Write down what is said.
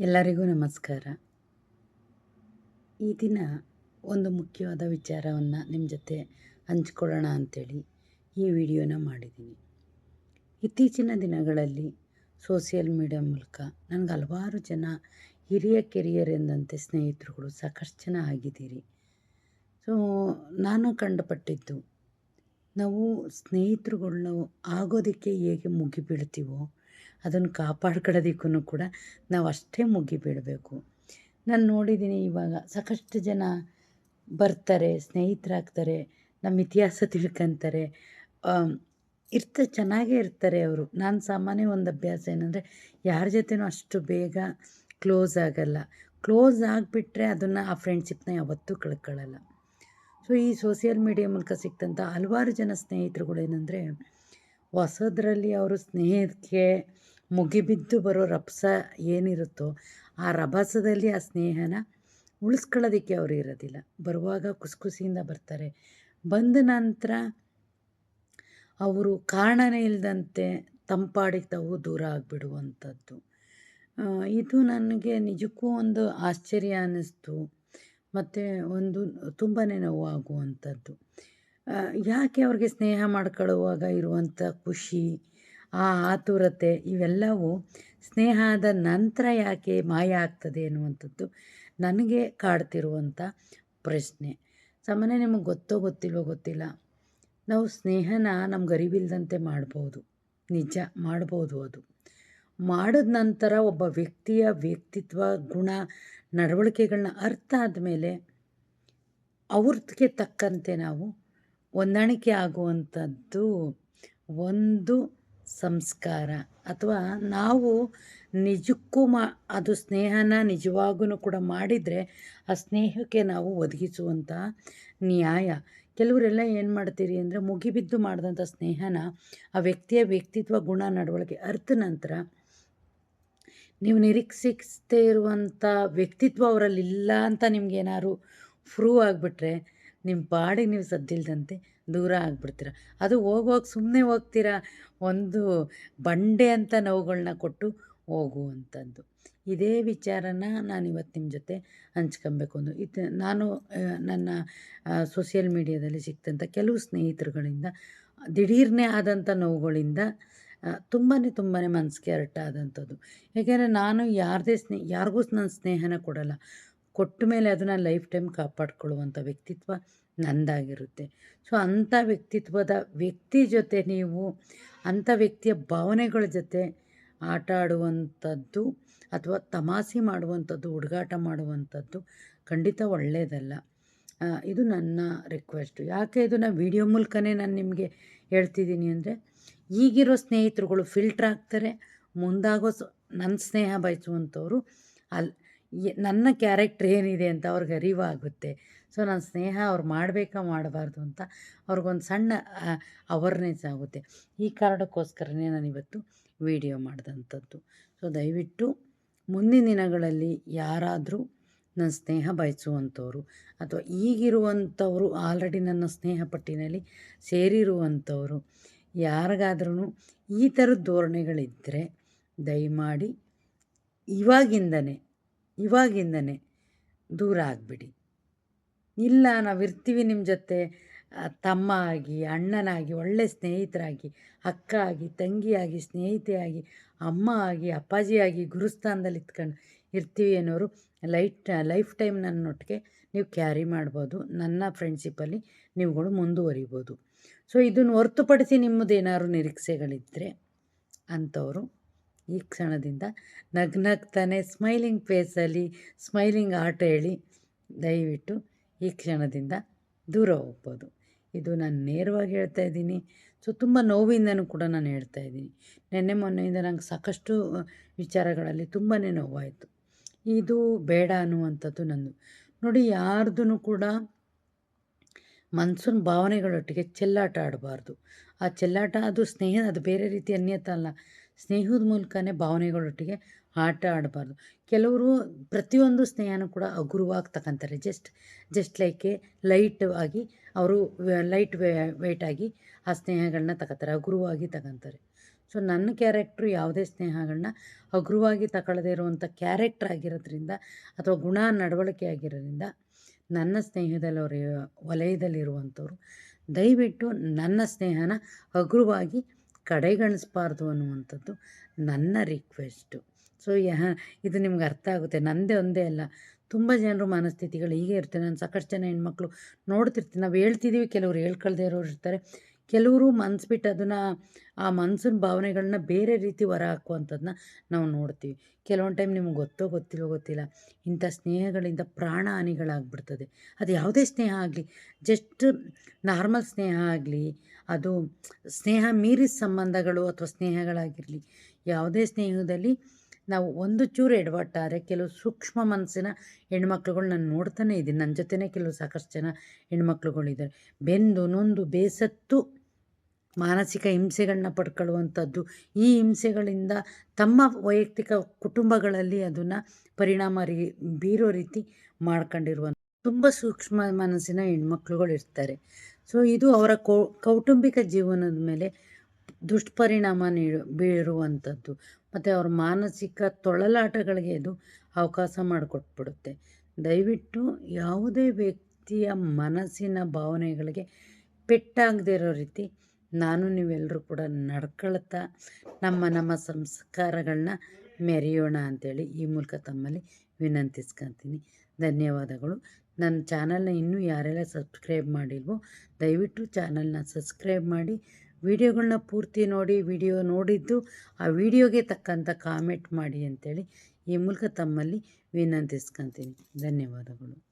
ಎಲ್ಲರಿಗೂ ನಮಸ್ಕಾರ. ಈ ದಿನ ಒಂದು ಮುಖ್ಯವಾದ ವಿಚಾರವನ್ನು ನಿಮ್ಮ ಜೊತೆ ಹಂಚ್ಕೊಳ್ಳೋಣ ಅಂಥೇಳಿ ಈ ವಿಡಿಯೋನ ಮಾಡಿದ್ದೀನಿ ಇತ್ತೀಚಿನ ದಿನಗಳಲ್ಲಿ ಸೋಷಿಯಲ್ ಮೀಡಿಯಾ ಮೂಲಕ ನನಗೆ ಹಲವಾರು ಜನ ಹಿರಿಯ ಕೆರಿಯರ್ ಎಂದಂತೆ ಸ್ನೇಹಿತರುಗಳು ಸಾಕಷ್ಟು ಜನ ಆಗಿದ್ದೀರಿ. ಸೊ ನಾನು ಕಂಡುಪಟ್ಟಿದ್ದು ನಾವು ಸ್ನೇಹಿತರುಗಳ್ನ ಆಗೋದಕ್ಕೆ ಹೇಗೆ ಮುಗಿಬೀಳ್ತೀವೋ ಅದನ್ನು ಕಾಪಾಡ್ಕೊಳ್ಳೋದಕ್ಕೂ ಕೂಡ ನಾವು ಅಷ್ಟೇ ಮುಗಿಬೀಡಬೇಕು ನಾನು ನೋಡಿದ್ದೀನಿ ಇವಾಗ ಸಾಕಷ್ಟು ಜನ ಬರ್ತಾರೆ, ಸ್ನೇಹಿತರಾಗ್ತಾರೆ, ನಮ್ಮ ಇತಿಹಾಸ ತಿಳ್ಕೊಂತಾರೆ. ಇರ್ತ ಚೆನ್ನಾಗೇ ಇರ್ತಾರೆ ಅವರು. ನಾನು ಸಾಮಾನ್ಯ ಒಂದು ಅಭ್ಯಾಸ ಏನಂದರೆ ಯಾರ ಜೊತೆನೂ ಅಷ್ಟು ಬೇಗ ಕ್ಲೋಸ್ ಆಗಲ್ಲ. ಕ್ಲೋಸ್ ಆಗಿಬಿಟ್ರೆ ಅದನ್ನು ಆ ಫ್ರೆಂಡ್ಶಿಪ್ನ ಯಾವತ್ತೂ ಕಳ್ಕೊಳ್ಳಲ್ಲ. ಸೊ ಈ ಸೋಷಿಯಲ್ ಮೀಡಿಯಾ ಮೂಲಕ ಸಿಕ್ತಂಥ ಹಲವಾರು ಜನ ಸ್ನೇಹಿತರುಗಳೇನೆಂದರೆ ಹೊಸದ್ರಲ್ಲಿ ಅವರು ಸ್ನೇಹಕ್ಕೆ ಮುಗಿಬಿದ್ದು ಬರೋ ರಭಸ ಏನಿರುತ್ತೋ ಆ ರಭಸದಲ್ಲಿ ಆ ಸ್ನೇಹನ ಉಳಿಸ್ಕೊಳ್ಳೋದಕ್ಕೆ ಅವರು ಇರೋದಿಲ್ಲ. ಬರುವಾಗ ಖುಷಿ ಖುಷಿಯಿಂದ ಬರ್ತಾರೆ. ಬಂದ ನಂತರ ಅವರು ಕಾರಣನೇ ಇಲ್ಲದಂತೆ ತಂಪಾಡಿಗೆ ತಾವು ದೂರ ಆಗಿಬಿಡುವಂಥದ್ದು. ಇದು ನನಗೆ ನಿಜಕ್ಕೂ ಒಂದು ಆಶ್ಚರ್ಯ ಅನ್ನಿಸ್ತು. ಮತ್ತು ಒಂದು ತುಂಬಾ ನೋವಾಗುವಂಥದ್ದು. ಯಾಕೆ ಅವ್ರಿಗೆ ಸ್ನೇಹ ಮಾಡ್ಕೊಳ್ಳುವಾಗ ಇರುವಂಥ ಖುಷಿ? ಆ ಆತುರತೆ ಇವೆಲ್ಲವೂ ಸ್ನೇಹದ ನಂತರ ಯಾಕೆ ಮಾಯ ಆಗ್ತದೆ ಅನ್ನುವಂಥದ್ದು ನನಗೆ ಕಾಡ್ತಿರುವಂಥ ಪ್ರಶ್ನೆ. ಸಾಮಾನ್ಯ ನಿಮಗೆ ಗೊತ್ತೋ ಗೊತ್ತಿಲ್ವೋ ಗೊತ್ತಿಲ್ಲ. ನಾವು ಸ್ನೇಹನ ನಮ್ಗೆ ಅರಿವಿಲ್ಲದಂತೆ ಮಾಡ್ಬೋದು. ನಿಜ, ಮಾಡ್ಬೋದು ಅದು. ಮಾಡಿದ ನಂತರ ಒಬ್ಬ ವ್ಯಕ್ತಿಯ ವ್ಯಕ್ತಿತ್ವ, ಗುಣ ನಡವಳಿಕೆಗಳನ್ನ ಅರ್ಥ ಆದಮೇಲೆ ಅವ್ರಿಗೆ ತಕ್ಕಂತೆ ನಾವು ಹೊಂದಾಣಿಕೆ ಆಗುವಂಥದ್ದು ಒಂದು ಸಂಸ್ಕಾರ ಅಥವಾ ನಾವು ನಿಜಕ್ಕೂ ಮಾ, ಅದು ಸ್ನೇಹನ ನಿಜವಾಗೂ ಕೂಡ ಮಾಡಿದರೆ ಆ ಸ್ನೇಹಕ್ಕೆ ನಾವು ಒದಗಿಸುವಂಥ ನ್ಯಾಯ. ಕೆಲವರೆಲ್ಲ ಏನು ಮಾಡ್ತೀರಿ ಅಂದರೆ ಮುಗಿಬಿದ್ದು ಮಾಡಿದಂಥ ಸ್ನೇಹನ ಆ ವ್ಯಕ್ತಿಯ ವ್ಯಕ್ತಿತ್ವ ಗುಣ ನಡವಳಿಕೆ ಅರ್ಥ ನಂತರ ನೀವು ನಿರೀಕ್ಷಿಸದೇ ಇರುವಂಥ ವ್ಯಕ್ತಿತ್ವ ಅವರಲ್ಲಿ ಇಲ್ಲ ಅಂತ ನಿಮ್ಗೇನಾದ್ರು ಫ್ರೂ ಆಗಿಬಿಟ್ರೆ ನಿಮ್ಮ ಪಾಡಿಗೆ ನೀವು ಸದ್ದಿಲ್ದಂತೆ ದೂರ ಆಗಿಬಿಡ್ತೀರ. ಅದು ಹೋಗುವಾಗ ಸುಮ್ಮನೆ ಹೋಗ್ತೀರಾ? ಒಂದು ಬಂಡೆ ಅಂತ ನೋವುಗಳನ್ನ ಕೊಟ್ಟು ಹೋಗುವಂಥದ್ದು ಇದೇ ವಿಚಾರನ ನಾನು ಇವತ್ತು ನಿಮ್ಮ ಜೊತೆ ಹಂಚ್ಕೊಬೇಕು ಅಂದು. ಇದು ನಾನು ನನ್ನ ಸೋಷಿಯಲ್ ಮೀಡಿಯಾದಲ್ಲಿ ಸಿಕ್ತಂಥ ಕೆಲವು ಸ್ನೇಹಿತರುಗಳಿಂದ, ದಿಢೀರ್ನೇ ಆದಂಥ ನೋವುಗಳಿಂದ ತುಂಬಾ ತುಂಬಾ ಮನಸ್ಸಿಗೆ ಆದಂಥದ್ದು. ಏಕೆಂದರೆ ನಾನು ಯಾರದೇ ಸ್ನೇಹ ಯಾರಿಗೂ ನನ್ನ ಸ್ನೇಹನ ಕೊಡಲ್ಲ. ಕೊಟ್ಟ ಮೇಲೆ ಅದನ್ನು ಲೈಫ್ ಟೈಮ್ ಕಾಪಾಡ್ಕೊಳ್ಳುವಂಥ ವ್ಯಕ್ತಿತ್ವ ನಂದಾಗಿರುತ್ತೆ. ಸೊ, ಅಂಥ ವ್ಯಕ್ತಿತ್ವದ ವ್ಯಕ್ತಿ ಜೊತೆ ನೀವು, ಅಂಥ ವ್ಯಕ್ತಿಯ ಭಾವನೆಗಳ ಜೊತೆ ಆಟ ಆಡುವಂಥದ್ದು ಅಥವಾ ತಮಾಸೆ ಮಾಡುವಂಥದ್ದು, ಹುಡುಗಾಟ ಮಾಡುವಂಥದ್ದು ಖಂಡಿತ ಒಳ್ಳೆಯದಲ್ಲ ಇದು ನನ್ನ ರಿಕ್ವೆಸ್ಟು ಯಾಕೆ ಇದು ನಾನು ವೀಡಿಯೋ ಮೂಲಕನೇ ನಾನು ನಿಮಗೆ ಹೇಳ್ತಿದ್ದೀನಿ ಅಂದರೆ, ಈಗಿರೋ ಸ್ನೇಹಿತರುಗಳು ಫಿಲ್ಟ್ರ್ ಆಗ್ತಾರೆ, ಮುಂದಾಗೋ ನನ್ನ ಸ್ನೇಹ ಬಯಸುವಂಥವ್ರು ಅಲ್ಲಿ ನನ್ನ ಕ್ಯಾರೆಕ್ಟ್ರ್ ಏನಿದೆ ಅಂತ ಅವ್ರಿಗೆ ಅರಿವಾಗುತ್ತೆ. ಸೊ ನನ್ನ ಸ್ನೇಹ ಅವ್ರು ಮಾಡಬೇಕಾ ಮಾಡಬಾರ್ದು ಅಂತ ಅವ್ರಿಗೊಂದು ಸಣ್ಣ ಅವೇರ್ನೆಸ್ ಆಗುತ್ತೆ. ಈ ಕಾರಣಕ್ಕೋಸ್ಕರನೇ ನಾನಿವತ್ತು ವಿಡಿಯೋ ಮಾಡಿದಂಥದ್ದು. ಸೊ ದಯವಿಟ್ಟು ಮುಂದಿನ ದಿನಗಳಲ್ಲಿ ಯಾರಾದರೂ ನನ್ನ ಸ್ನೇಹ ಬಯಸುವಂಥವ್ರು ಅಥವಾ ಈಗಿರುವಂಥವರು ಆಲ್ರೆಡಿ ನನ್ನ ಸ್ನೇಹ ಪಟ್ಟಿನಲ್ಲಿ ಸೇರಿರುವಂಥವರು ಯಾರಿಗಾದ್ರೂ ಈ ಥರದ ಧೋರಣೆಗಳಿದ್ದರೆ ದಯಮಾಡಿ ಇವಾಗಿಂದನೇ ಇವಾಗಿಂದನೇ ದೂರ ಆಗಿಬಿಡಿ. ಇಲ್ಲ ನಾವು ಇರ್ತೀವಿ ನಿಮ್ಮ ಜೊತೆ ತಮ್ಮ ಆಗಿ, ಅಣ್ಣನಾಗಿ, ಒಳ್ಳೆ ಸ್ನೇಹಿತರಾಗಿ, ಅಕ್ಕ ಆಗಿ ತಂಗಿಯಾಗಿ ಸ್ನೇಹಿತೆಯಾಗಿ ಅಮ್ಮ ಆಗಿ ಅಪ್ಪಾಜಿಯಾಗಿ ಗುರುಸ್ಥಾನದಲ್ಲಿ ಇತ್ಕೊಂಡು ಇರ್ತೀವಿ ಅನ್ನೋರು ಲೈಟ್, ಲೈಫ್ ಟೈಮ್ ನನ್ನೊಟ್ಟಿಗೆ ನೀವು ಕ್ಯಾರಿ ಮಾಡ್ಬೋದು. ನನ್ನ ಫ್ರೆಂಡ್ಶಿಪ್ಪಲ್ಲಿ ನೀವುಗಳು ಮುಂದುವರಿಬೋದು. ಸೊ, ಇದನ್ನು ಹೊರತುಪಡಿಸಿ ನಿಮ್ಮದೇನಾದ್ರು ನಿರೀಕ್ಷೆಗಳಿದ್ದರೆ ಅಂಥವರು ಈ ಕ್ಷಣದಿಂದ ನಗ್ನಗ್ತಾನೆ ಸ್ಮೈಲಿಂಗ್ ಫೇಸಲ್ಲಿ ಸ್ಮೈಲಿಂಗ್ ಆಟ ಹೇಳಿ ದಯವಿಟ್ಟು ಈ ಕ್ಷಣದಿಂದ ದೂರ ಹೋಗ್ಬೋದು. ಇದು ನಾನು ನೇರವಾಗಿ ಹೇಳ್ತಾ ಇದ್ದೀನಿ. ಸೊ, ತುಂಬ ನೋವಿಂದನೂ ಕೂಡ ನಾನು ಹೇಳ್ತಾ ಇದ್ದೀನಿ. ನೆನ್ನೆ ಮೊನ್ನೆಯಿಂದ ನಂಗೆ ಸಾಕಷ್ಟು ವಿಚಾರಗಳಲ್ಲಿ ತುಂಬಾ ನೋವಾಯಿತು. ಇದು ಬೇಡ ಅನ್ನುವಂಥದ್ದು ನಂದು. ನೋಡಿ ಯಾರ್ದೂ ಕೂಡ ಮನ್ಸೂನ್ ಭಾವನೆಗಳೊಟ್ಟಿಗೆ ಚೆಲ್ಲಾಟ ಆಡಬಾರ್ದು. ಆ ಚೆಲ್ಲಾಟ, ಅದು ಸ್ನೇಹ ಅದು ಬೇರೆ ರೀತಿ ಅನ್ಯತ ಅಲ್ಲ. ಸ್ನೇಹದ ಮೂಲಕನೇ ಭಾವನೆಗಳೊಟ್ಟಿಗೆ ಆಟ ಆಡಬಾರ್ದು. ಕೆಲವರು ಪ್ರತಿಯೊಂದು ಸ್ನೇಹನೂ ಕೂಡ ಹಗುರವಾಗಿ ತಗೊಂತಾರೆ ಜಸ್ಟ್ ಜಸ್ಟ್ ಲೈಕ್ ಲೈಟ್ ಆಗಿ ಅವರು ಲೈಟ್ ವೇಟ್ ಆಗಿ ಆ ಸ್ನೇಹಗಳನ್ನ ತಗೋತಾರೆ ಹಗುರವಾಗಿ ತಗೊಂತಾರೆ. ಸೊ, ನನ್ನ ಕ್ಯಾರೆಕ್ಟ್ರು ಯಾವುದೇ ಸ್ನೇಹಗಳನ್ನ ಹಗುರವಾಗಿ ತಗೊಳ್ಳದೇ ಇರುವಂಥ ಕ್ಯಾರೆಕ್ಟ್ರ್ ಆಗಿರೋದ್ರಿಂದ ಅಥವಾ ಗುಣ ನಡವಳಿಕೆ ಆಗಿರೋದ್ರಿಂದ ನನ್ನ ಸ್ನೇಹದಲ್ಲಿ ಅವರು, ವಲಯದಲ್ಲಿರುವಂಥವ್ರು ದಯವಿಟ್ಟು ನನ್ನ ಸ್ನೇಹನ ಹಗುರವಾಗಿ ಕಡೆಗಣಿಸ್ಬಾರ್ದು ಅನ್ನುವಂಥದ್ದು ನನ್ನ ರಿಕ್ವೆಸ್ಟು ಸೊ ಯಾ, ಇದು ನಿಮ್ಗೆ ಅರ್ಥ ಆಗುತ್ತೆ. ನಂದೇ ಒಂದೇ ಅಲ್ಲ. ತುಂಬ ಜನರು ಮನಸ್ಥಿತಿಗಳು ಹೀಗೆ ಇರ್ತದೆ ನಾನು ಸಾಕಷ್ಟು ಜನ ಹೆಣ್ಮಕ್ಳು ನೋಡ್ತಿರ್ತೀನಿ. ನಾವು ಹೇಳ್ತಿದ್ದೀವಿ ಕೆಲವರು ಹೇಳ್ಕೊಳ್ದೇ ಇರೋರು ಇರ್ತಾರೆ. ಕೆಲವರು ಮನ್ಸು ಬಿಟ್ಟು ಅದನ್ನು, ಆ ಮನ್ಸಿನ ಭಾವನೆಗಳನ್ನ ಬೇರೆ ರೀತಿ ಹೊರ ಹಾಕುವಂಥದ್ದನ್ನ ನಾವು ನೋಡ್ತೀವಿ. ಕೆಲವೊಂದು ಟೈಮ್ ನಿಮ್ಗೆ ಗೊತ್ತೋ ಗೊತ್ತಿಲ್ಲೋ ಗೊತ್ತಿಲ್ಲ, ಇಂಥ ಸ್ನೇಹಗಳಿಂದ ಪ್ರಾಣ ಹಾನಿಗಳಾಗ್ಬಿಡ್ತದೆ. ಅದು ಯಾವುದೇ ಸ್ನೇಹ ಆಗಲಿ, ಜಸ್ಟ್ ನಾರ್ಮಲ್ ಸ್ನೇಹ ಆಗಲಿ, ಅದು ಸ್ನೇಹ ಮೀರಿದ ಸಂಬಂಧಗಳು ಅಥವಾ ಸ್ನೇಹಗಳಾಗಿರಲಿ, ಯಾವುದೇ ಸ್ನೇಹದಲ್ಲಿ ನಾವು ಒಂದು ಚೂರು ಎಡವಟ್ಟಾರೆ, ಕೆಲವು ಸೂಕ್ಷ್ಮ ಮನಸ್ಸಿನ ಹೆಣ್ಮಕ್ಳುಗಳು ನಾನು ನೋಡ್ತಾನೆ ಇದ್ದೀನಿ ನನ್ನ ಜೊತೆನೇ ಕೆಲವು ಸಾಕಷ್ಟು ಜನ ಹೆಣ್ಮಕ್ಳುಗಳಿದ್ದಾರೆ ಬೆಂದು, ನೊಂದು, ಬೇಸತ್ತು ಮಾನಸಿಕ ಹಿಂಸೆಗಳನ್ನ ಪಡ್ಕೊಳ್ಳುವಂಥದ್ದು. ಈ ಹಿಂಸೆಗಳಿಂದ ತಮ್ಮ ವೈಯಕ್ತಿಕ ಕುಟುಂಬಗಳಲ್ಲಿ ಅದನ್ನು ಪರಿಣಾಮ ರೀ, ಬೀರೋ ರೀತಿ ಮಾಡ್ಕೊಂಡಿರುವಂಥ ತುಂಬ ಸೂಕ್ಷ್ಮ ಮನಸ್ಸಿನ ಹೆಣ್ಮಕ್ಳುಗಳು ಇರ್ತಾರೆ. ಸೊ, ಇದು ಅವರ ಕೌಟುಂಬಿಕ ಜೀವನದ ಮೇಲೆ ದುಷ್ಪರಿಣಾಮ ನೀಡು, ಬೀರುವಂಥದ್ದು. ಮತ್ತು ಅವ್ರ ಮಾನಸಿಕ ತೊಳಲಾಟಗಳಿಗೆ ಇದು ಅವಕಾಶ ಮಾಡಿಕೊಟ್ಬಿಡುತ್ತೆ. ದಯವಿಟ್ಟು ಯಾವುದೇ ವ್ಯಕ್ತಿಯ ಮನಸ್ಸಿನ ಭಾವನೆಗಳಿಗೆ ಪೆಟ್ಟಾಗದೇ ಇರೋ ರೀತಿ ನಾನು ನೀವೆಲ್ಲರೂ ಕೂಡ ನಡ್ಕೊಳ್ತಾ ನಮ್ಮ ನಮ್ಮ ಸಂಸ್ಕಾರಗಳನ್ನ ಮೆರೆಯೋಣ ಅಂಥೇಳಿ ಈ ಮೂಲಕ ತಮ್ಮಲ್ಲಿ ವಿನಂತಿಸ್ಕೊತೀನಿ. ಧನ್ಯವಾದಗಳು. ನನ್ನ ಚಾನಲ್ನ ಇನ್ನೂ ಯಾರೆಲ್ಲ ಸಬ್ಸ್ಕ್ರೈಬ್ ಮಾಡಿಲ್ವೋ, ದಯವಿಟ್ಟು ಚಾನಲ್ನ ಸಬ್ಸ್ಕ್ರೈಬ್ ಮಾಡಿ. ವಿಡಿಯೋಗಳನ್ನ ಪೂರ್ತಿ ನೋಡಿ, ವಿಡಿಯೋ ನೋಡಿದ್ದು ಆ ವಿಡಿಯೋಗೆ ತಕ್ಕಂಥ ಕಾಮೆಂಟ್ ಮಾಡಿ ಅಂಥೇಳಿ ಈ ಮೂಲಕ ತಮ್ಮಲ್ಲಿ ವಿನಂತಿಸ್ಕೊತೀನಿ. ಧನ್ಯವಾದಗಳು.